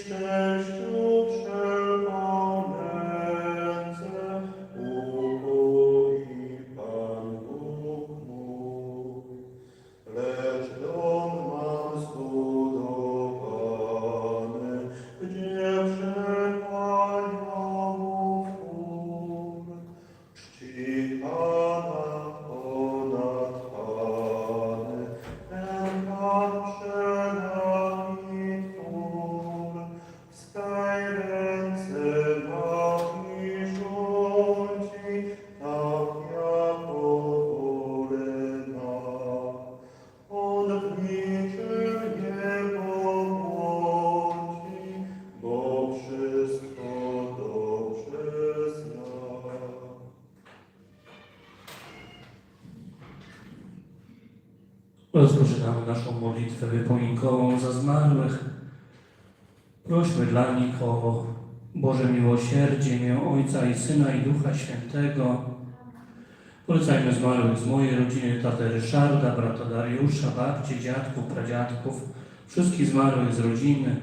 Krishna. Rozpoczynamy naszą modlitwę wypominkową za zmarłych. Prośmy dla nich o Boże miłosierdzie, mię Ojca i Syna i Ducha Świętego. Polecajmy zmarłych z mojej rodziny, tatę Ryszarda, brata Dariusza, babci, dziadków, pradziadków, wszystkich zmarłych z rodziny,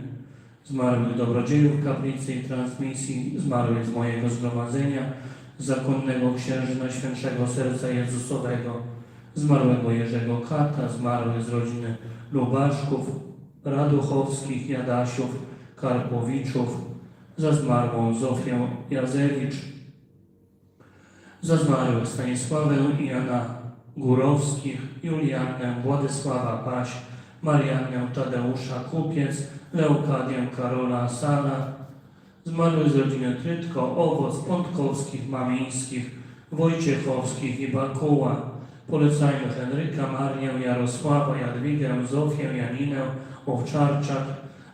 zmarłych dobrodziejów kaplicy i transmisji, zmarłych z mojego zgromadzenia, zakonnego księżyna Świętszego Serca Jezusowego, zmarłego Jerzego Kata, zmarłych z rodziny Lubaszków, Raduchowskich, Jadasiów, Karpowiczów, za zmarłą Zofię Jazewicz, za zmarłych Stanisławę i Jana Górowskich, Juliannę Władysława Paś, Mariannę Tadeusza Kupiec, Leokadię Karola Sala, zmarłych z rodziny Trytko, Owoc, Pątkowskich, Mamińskich, Wojciechowskich i Bakuła, Polecajmy Henryka, Marię, Jarosława, Jadwigę, Zofię, Janinę, Owczarczak,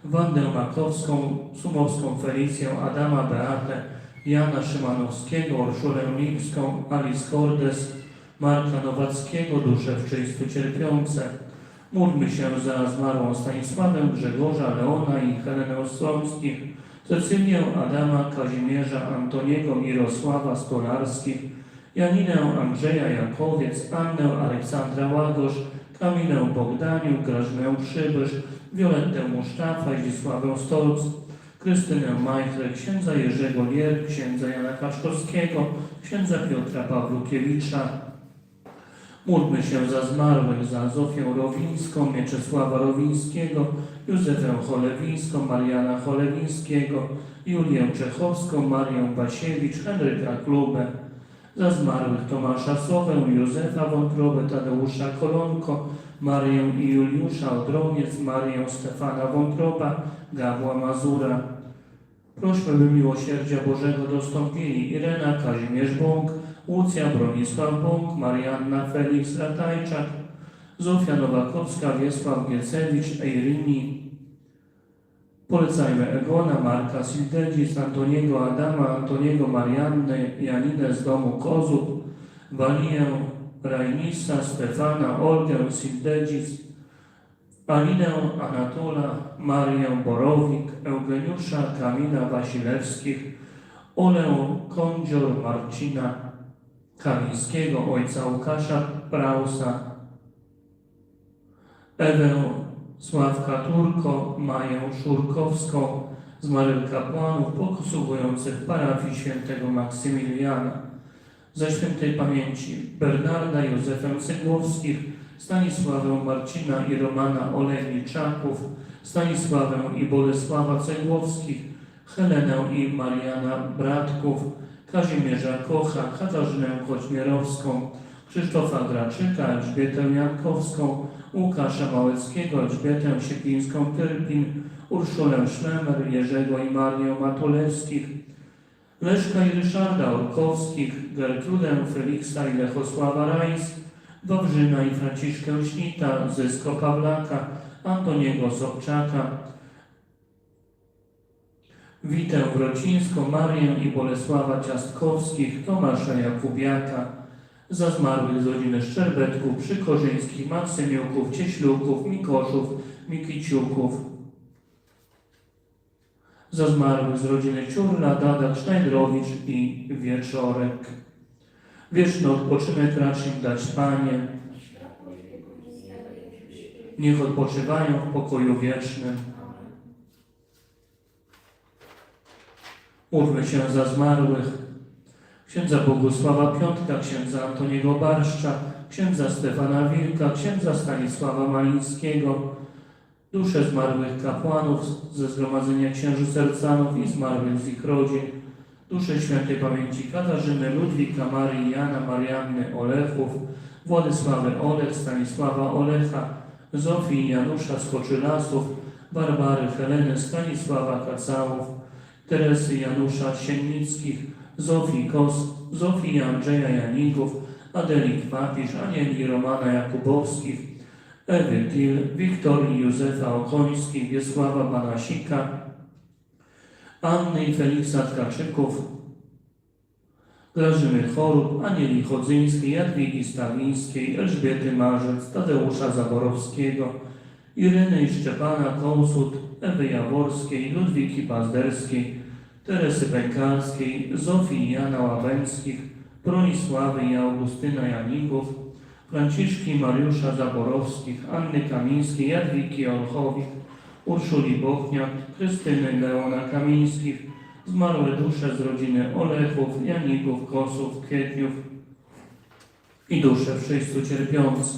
Wandę Makowską, Sumowską Felicję, Adama Beatę, Jana Szymanowskiego, Urszulę Limską, Alice Cordes, Marka Nowackiego, dusze w czyństwu cierpiące. Módlmy się za zmarłą Stanisławę, Grzegorza, Leona i Helenę Ostromskich, Cecylię, Adama, Kazimierza, Antoniego, Mirosława, Stolarskich, Janinę Andrzeja Jakowiec, Annę Aleksandra Łagosz, Kamilę Bogdaniu, Grażynę Przybysz, Violettę Musztafa, Zdzisławę Stolc, Krystynę Majchrę, księdza Jerzego Lier, księdza Jana Kaszkowskiego, księdza Piotra Pawlukiewicza. Módlmy się za zmarłych, za Zofię Rowińską, Mieczysława Rowińskiego, Józefę Cholewińską, Mariana Cholewińskiego, Julię Czechowską, Marię Basiewicz, Henryka Klubę, za zmarłych Tomasza Słowę, Józefa Wątrobę, Tadeusza Kolonko, Marię i Juliusza Odroniec, Marię Stefana Wątroba, Gawła Mazura. Prośmy, by miłosierdzia Bożego dostąpili Irena, Kazimierz Bąk, Łucja, Bronisław Bąk, Marianna Felix Ratajczak, Zofia Nowakowska, Wiesław Giecewicz, Eirini. Polecajmy. Egona, Marka Sildedzis, Antoniego Adama, Antoniego Marianny, Janinę z domu Kozub, Walię Rajnisa, Stefana, Olgę Sildedzis, Alinę Anatola, Marię Borowik, Eugeniusza Kamila Wasilewskich, Olę Kądzior Marcina Kamińskiego, ojca Łukasza Brausa, Ewę Sławka Turko, Maję Szurkowską, zmarłych kapłanów posługujących parafii świętego Maksymiliana, za świętej pamięci Bernarda Józefę Cygłowskich, Stanisławę Marcina i Romana Olejniczaków, Stanisławę i Bolesława Cegłowskich, Helenę i Mariana Bratków, Kazimierza Kocha, Katarzynę Koćmierowską, Krzysztofa Graczyka, Elżbietę Jankowską, Łukasza Małeckiego, Elżbietę Siepińską-Tyrpin, Urszulę Szlemer, Jerzego i Marię Matulewskich, Leszka i Ryszarda Orkowskich, Gertrudę Feliksa i Lechosława Rajs, Wawrzyna i Franciszkę Śnita, Zysko Pawlaka, Antoniego Sobczaka, Witę Wrocińską, Marię i Bolesława Ciastkowskich, Tomasza Jakubiaka, za zmarłych z rodziny Szczerbetków, Przykorzyńskich, Maksymiuków, Cieśluków, Mikoszów, Mikiciuków, za zmarłych z rodziny Ciurla, Dada, Sznajdrowicz i Wieczorek. Wieczny odpoczynek racz im dać, Panie. Niech odpoczywają w pokoju wiecznym. Módlmy się za zmarłych. Księdza Bogusława Piątka, księdza Antoniego Barszcza, księdza Stefana Wilka, księdza Stanisława Malińskiego, dusze zmarłych kapłanów ze Zgromadzenia Księży Sercanów i zmarłych z ich rodzin, dusze świętej pamięci Katarzyny, Ludwika, Marii, Jana, Marianny, Olechów, Władysławy Olech, Stanisława Olecha, Zofii Janusza Skoczylasów, Barbary Heleny, Stanisława Kacałów, Teresy Janusza Siennickich, Zofii Kos, Zofii Andrzeja Janików, Adeli Kwapisz, Anieli Romana Jakubowskich, Ewy Gil, Wiktorii Józefa Okońskich, Wiesława Banasika, Anny i Feliksa Tkaczyków, Grażyny Chorób, Anieli Chodzyńskiej, Jadwigi Stawińskiej, Elżbiety Marzec, Tadeusza Zaborowskiego, Iryny i Szczepana Kołsut, Ewy Jaworskiej, Ludwiki Pazderskiej, Teresy Pękalskiej, Zofii Jana Łabęckich, Bronisławy i Augustyna Janików, Franciszki Mariusza Zaborowskich, Anny Kamińskiej, Jadwigi Olchowik, Urszuli Bochniak, Krystyny Leona Kamińskich, zmarłe dusze z rodziny Olechów, Janików, Kosów, Kwietniów i dusze wszyscy cierpiący.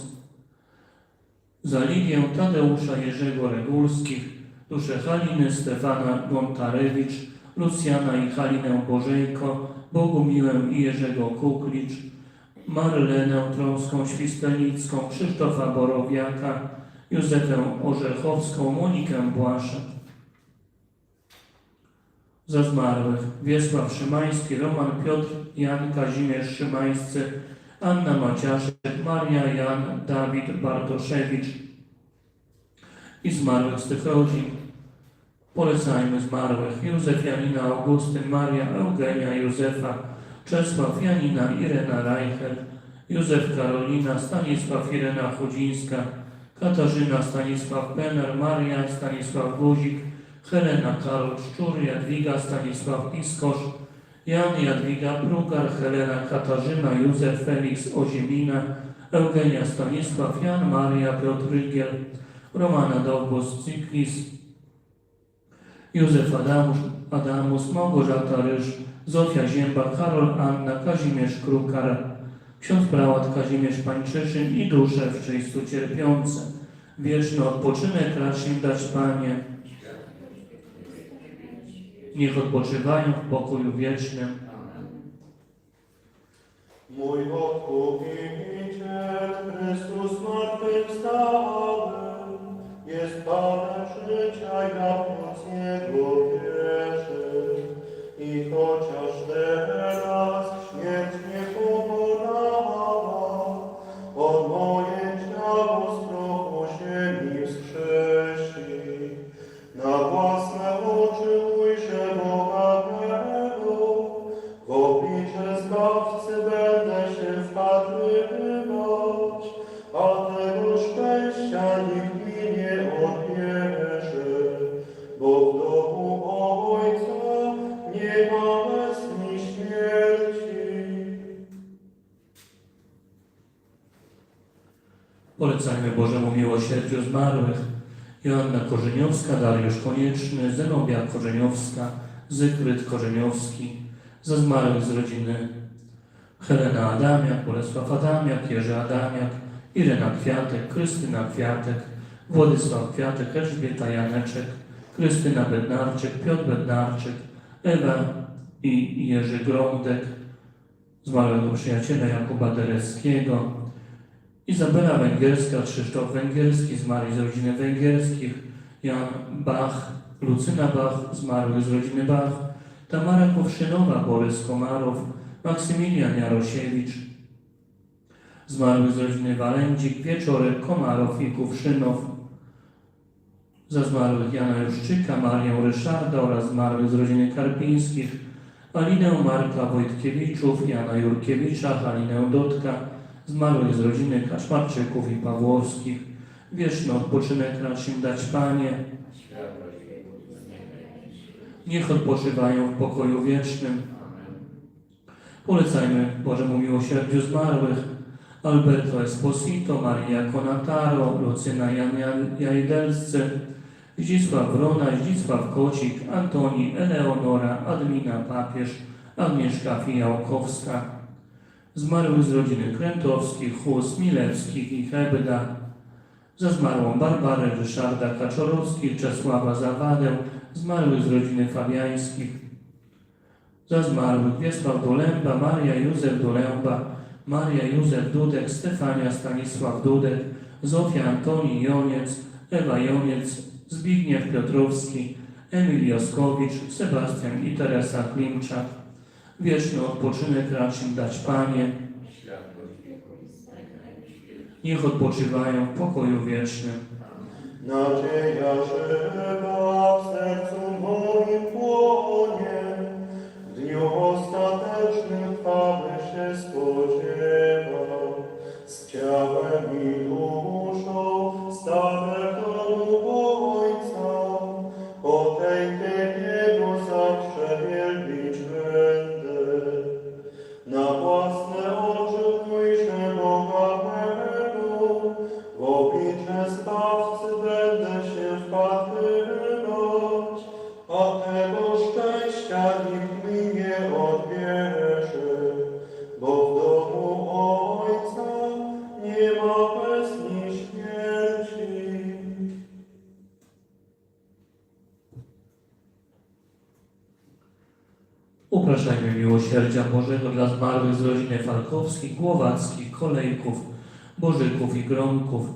Za Lidię Tadeusza Jerzego Regulskich, dusze Haliny Stefana Gontarewicz, Lucjana i Halinę Bożejko, Bogumiłę i Jerzego Kuklicz, Marylenę Trąską Świstelicką, Krzysztofa Borowiaka, Józefę Orzechowską, Monikę Błaszek. Za zmarłych Wiesław Szymański, Roman Piotr, Jan Kazimierz Szymańscy, Anna Maciaszek, Maria Jan Dawid Bartoszewicz i zmarłych z tych rodzin. Polecajmy zmarłych Józef Janina Augustyn, Maria Eugenia Józefa, Czesław Janina Irena Reichel, Józef Karolina, Stanisław Irena Chudzińska, Katarzyna Stanisław Penner, Maria Stanisław Guzik, Helena Karol Szczur, Jadwiga Stanisław Iskosz, Jan Jadwiga Brugar, Helena Katarzyna, Józef Felix Oziemina, Eugenia Stanisław, Jan Maria Piotr Rygiel, Romana Dowbos Cyklis, Józef Adamus, Adamus, Małgorzata Ryż, Zofia Zięba, Karol Anna, Kazimierz Krukar, ksiądz prałat Kazimierz Pańczyszyn i dusze w czystu cierpiące. Wieczny odpoczynek racz im dać Panie. Niech odpoczywają w pokoju wiecznym. Mój odkupiciel, Chrystus zmartwychwstały, jest Panem życia i dawnoc Jego wierzy. I chociaż zmarłych. Joanna Korzeniowska, Dariusz Konieczny, Zenobia Korzeniowska, Zygfryd Korzeniowski, za zmarłych z rodziny Helena Adamiak, Bolesław Adamiak, Jerzy Adamiak, Irena Kwiatek, Krystyna Kwiatek, Władysław Kwiatek, Elżbieta Janeczek, Krystyna Bednarczyk, Piotr Bednarczyk, Ewa i Jerzy Grądek, zmarłego przyjaciela Jakuba Dereckiego, Izabela Węgierska, Krzysztof Węgierski, zmarli z rodziny węgierskich, Jan Bach, Lucyna Bach, zmarłych z rodziny Bach, Tamara Kowszynowa, Borys Komarow, Maksymilian Jarosiewicz, zmarłych z rodziny Walędzik, Wieczorek, Komarow i Kuwszynow, za zmarłych Jana Juszczyka, Marię Ryszarda oraz zmarłych z rodziny Karpińskich, Alinę Marka Wojtkiewiczów, Jana Jurkiewicza, Halinę Dotka, zmarłych z rodziny Kaczmarczyków i Pawłowskich. Wieczny odpoczynek racz im dać Panie. Niech odpoczywają w pokoju wiecznym. Polecajmy Bożemu miłosierdziu zmarłych. Alberto Esposito, Maria Conataro, Lucyna Jan Jajdelscy, Zdzisław Wrona, Zdzisław Kocik, Antoni, Eleonora, Admina Papież, Agnieszka Fijałkowska. Zmarłych z rodziny Krętowskich, Hus, Milewskich i Hebda. Za zmarłą Barbarę Ryszarda Kaczorowskich, Czesława Zawadę, zmarłych z rodziny Fabiańskich. Za zmarłych Wiesław Dolęba, Maria Józef Dolęba, Maria Józef Dudek, Stefania Stanisław Dudek, Zofia Antoni Joniec, Ewa Joniec, Zbigniew Piotrowski, Emil Joskowicz, Sebastian i Teresa Klimczak. Wieczny odpoczynek racz im dać Panie. Niech odpoczywają w pokoju wiecznym. Nadzieja żywa w sercu moim płonie, w dniu ostatecznym chwały się spodziewam. Z ciałem i duszą stanę Falkowskich, Głowackich, Kolejków, Bożyków i Gromków.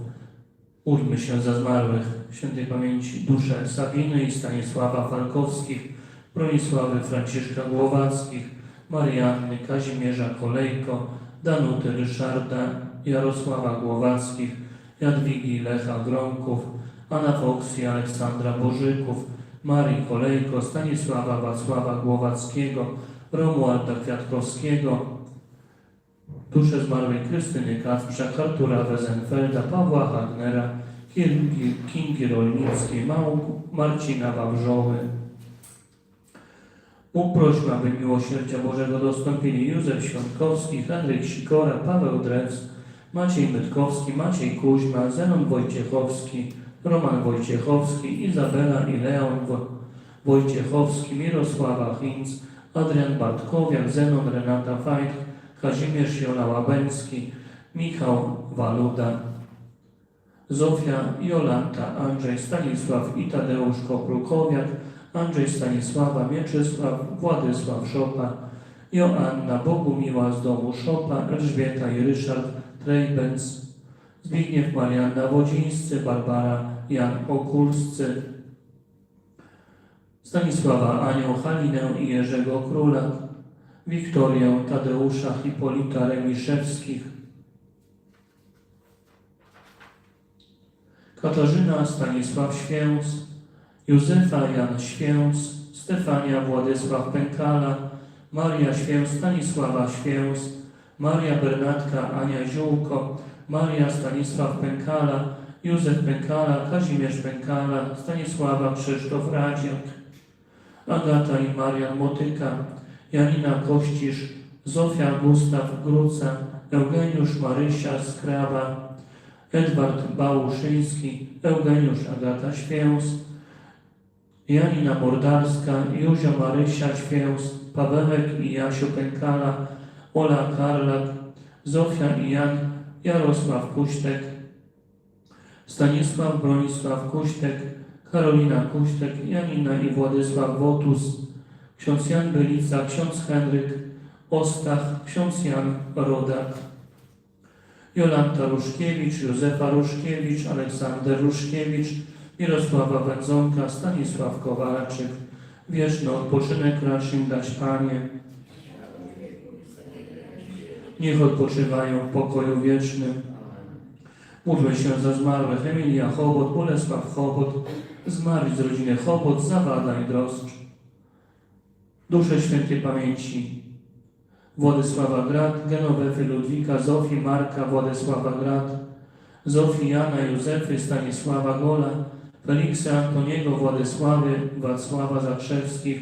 Módlmy się za zmarłych świętej pamięci dusze Sabiny i Stanisława Falkowskich, Bronisławy Franciszka Głowackich, Marianny Kazimierza Kolejko, Danuty Ryszarda, Jarosława Głowackich, Jadwigi Lecha Gromków, Anna Fox Aleksandra Bożyków, Marii Kolejko, Stanisława Wacława Głowackiego, Romualda Kwiatkowskiego, dusze zmarłej Krystyny Kacprzak, Artura Wezenfelda, Pawła Hagnera, Kingi, Kingi Rolnickiej, Mał, Marcina Wawrzoły. Uprośmy, aby miłosierdzia Bożego dostąpili Józef Świątkowski, Henryk Sikora, Paweł Drews, Maciej Mytkowski, Maciej Kuźma, Zenon Wojciechowski, Roman Wojciechowski, Izabela i Leon Wo- Wojciechowski, Mirosława Hinz, Adrian Bartkowiak, Zenon Renata Fajt, Kazimierz Jola Łabęcki, Michał Waluda, Zofia Jolanta, Andrzej Stanisław i Tadeusz Koprukowiak, Andrzej Stanisława, Mieczysław, Władysław Szopa, Joanna Bogumiła z domu Szopa, Elżbieta i Ryszard Trejbens, Zbigniew Marianna Wodzińscy, Barbara Jan Okulscy, Stanisława Anioł Halinę i Jerzego Króla, Wiktorię Tadeusza Hipolita Remiszewskich, Katarzyna Stanisław Święc, Józefa Jan Święc, Stefania Władysław Pękala, Maria Święc Stanisława Święc, Maria Bernatka Ania Ziółko, Maria Stanisław Pękala, Józef Pękala, Kazimierz Pękala, Stanisława Krzysztof Radziak, Agata i Marian Motyka, Janina Kościsz, Zofia Gustaw Gruca, Eugeniusz Marysia Skrawa, Edward Bałuszyński, Eugeniusz Agata Święs, Janina Mordarska, Józio Marysia Święs, Pawełek i Jasiu Pękala, Ola Karlak, Zofia i Jan, Jarosław Kuśtek, Stanisław Bronisław Kuśtek, Karolina Kuśtek, Janina i Władysław Wotus, ksiądz Jan Bylica, ksiądz Henryk Ostach, ksiądz Jan Rodak, Jolanta Ruszkiewicz, Józefa Ruszkiewicz, Aleksander Ruszkiewicz, Mirosława Wędzonka, Stanisław Kowalczyk. Wieczny odpoczynek racz im dać Panie. Niech odpoczywają w pokoju wiecznym. Módlmy się za zmarłych Emilia Chobot, Bolesław Chobot, zmarli z rodziny Chobot, Zawada i Droszcz. Dusze świętej pamięci. Władysława Grad, Genowefy Ludwika, Zofii Marka, Władysława Grad, Zofii Jana, Józefy, Stanisława Gola, Feliksa Antoniego, Władysławy, Wacława Zakrzewskich,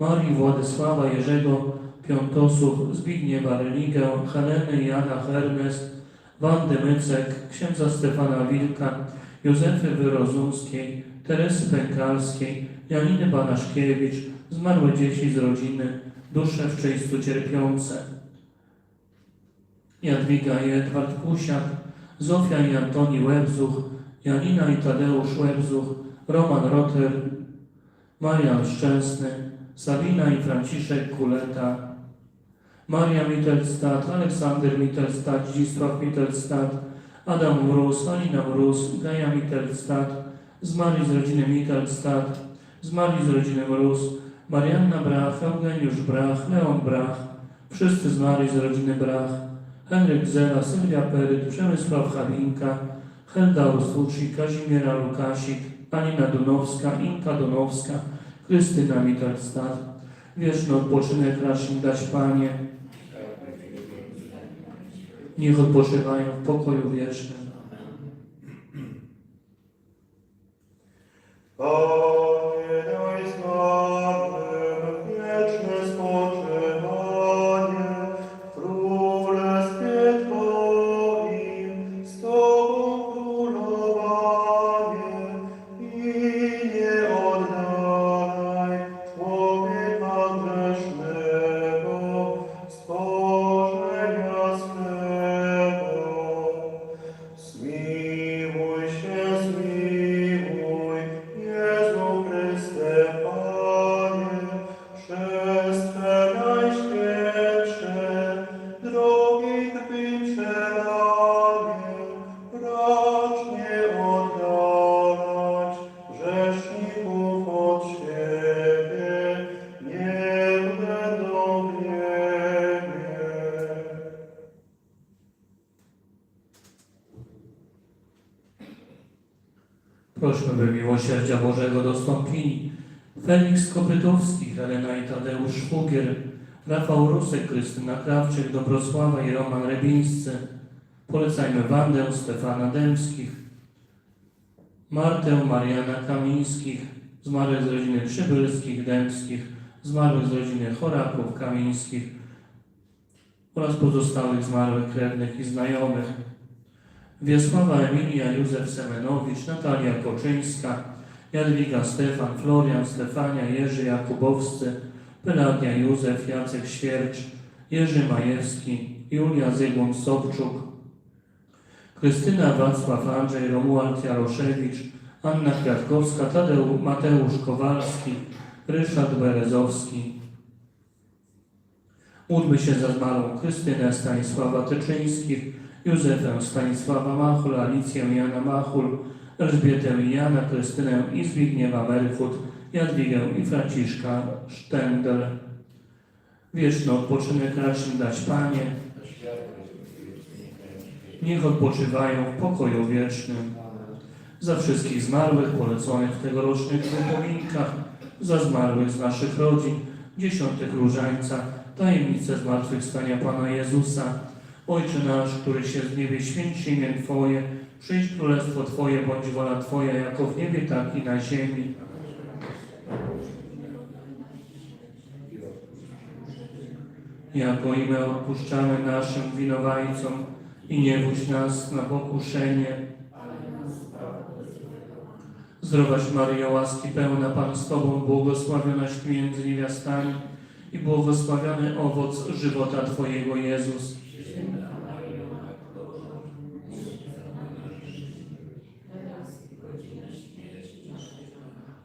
Marii Władysława, Jerzego Piątosów, Zbigniewa Religę, Heleny Jana Hernest, Wandy Mycek, księdza Stefana Wilka, Józefy Wyrozumskiej, Teresy Pękalskiej, Janiny Banaszkiewicz, zmarłe dzieci z rodziny, dusze w czyństcu cierpiące. Jadwiga i Edward Kusiak, Zofia i Antoni Łebzuch, Janina i Tadeusz Łebzuch, Roman Rotter, Marian Szczęsny, Sabina i Franciszek Kuleta, Maria Mittelstadt, Aleksander Mittelstadt, Zdzisław Mittelstadt, Adam Mróz, Alina Mróz, Gaja Mittelstadt, zmarli z rodziny Mittelstadt, zmarli z rodziny Mróz, Marianna Brach, Eugeniusz Brach, Leon Brach, wszyscy zmarli z rodziny Brach, Henryk Zela, Sylwia Peryt, Przemysław Habinka, Helda Ursucci, Kazimiera Lukasik, Anina Dunowska, Inka Donowska, Krystyna Mittelstadt. Wieczny odpoczynek racz im dać Panie. Niech odpoczywają w pokoju wiecznym. Kopytowski, Helena i Tadeusz Szpugier, Rafał Rusek, Krystyna Krawczyk, Dobrosława i Roman Rebińscy. Polecajmy Wandę Stefana Dębskich, Martę Mariana Kamińskich, zmarłych z rodziny Przybylskich, Dębskich, zmarłych z rodziny Choraków, Kamińskich oraz pozostałych zmarłych krewnych i znajomych. Wiesława Emilia Józef Semenowicz, Natalia Koczyńska, Jadwiga Stefan, Florian Stefania, Jerzy Jakubowscy, Pelagia Józef, Jacek Świercz, Jerzy Majewski, Julia Zygmunt Sobczuk, Krystyna Wacław Andrzej, Romuald Jaroszewicz, Anna Kwiatkowska, Tadeusz Mateusz Kowalski, Ryszard Berezowski. Módlmy się za zmarłą Krystynę Stanisława Tyczyńskich, Józefę Stanisława Machul, Alicję Jana Machul, Elżbietę i Jana, Krystynę i Zbigniewa Merfut, Jadwigę i Franciszka Sztendel. Wieczny odpoczynek racz dać Panie. Niech odpoczywają w pokoju wiecznym. Za wszystkich zmarłych poleconych w tegorocznych wypominkach, za zmarłych z naszych rodzin, dziesiątek różańca, tajemnice zmartwychwstania Pana Jezusa, Ojcze nasz, który się w niebie święci imię Twoje, przyjdź królestwo Twoje, bądź wola Twoja, jako w niebie, tak i na ziemi. Jako i my odpuszczamy naszym winowajcom i nie wódź nas na pokuszenie. Zdrowaś Maryjo, łaski pełna Pan z Tobą, błogosławionaś między niewiastami i błogosławiony owoc żywota Twojego Jezus.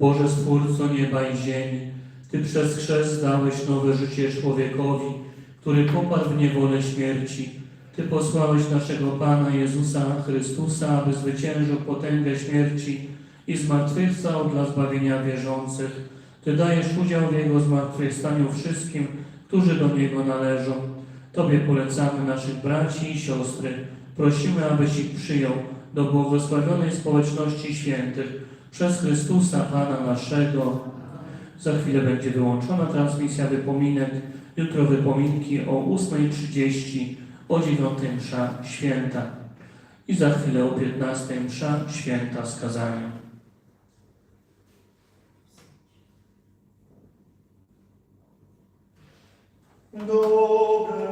Boże Stwórco nieba i ziemi, Ty przez chrzest dałeś nowe życie człowiekowi, który popadł w niewolę śmierci. Ty posłałeś naszego Pana Jezusa Chrystusa, aby zwyciężył potęgę śmierci i zmartwychwstał dla zbawienia wierzących. Ty dajesz udział w Jego zmartwychwstaniu wszystkim, którzy do Niego należą. Tobie polecamy naszych braci i siostry. Prosimy, abyś ich przyjął do błogosławionej społeczności świętych przez Chrystusa Pana naszego. Za chwilę będzie wyłączona transmisja wypominek. Jutro wypominki o 8.30, o 9.00 msza święta. I za chwilę o 15.00 msza święta skazania. Dobre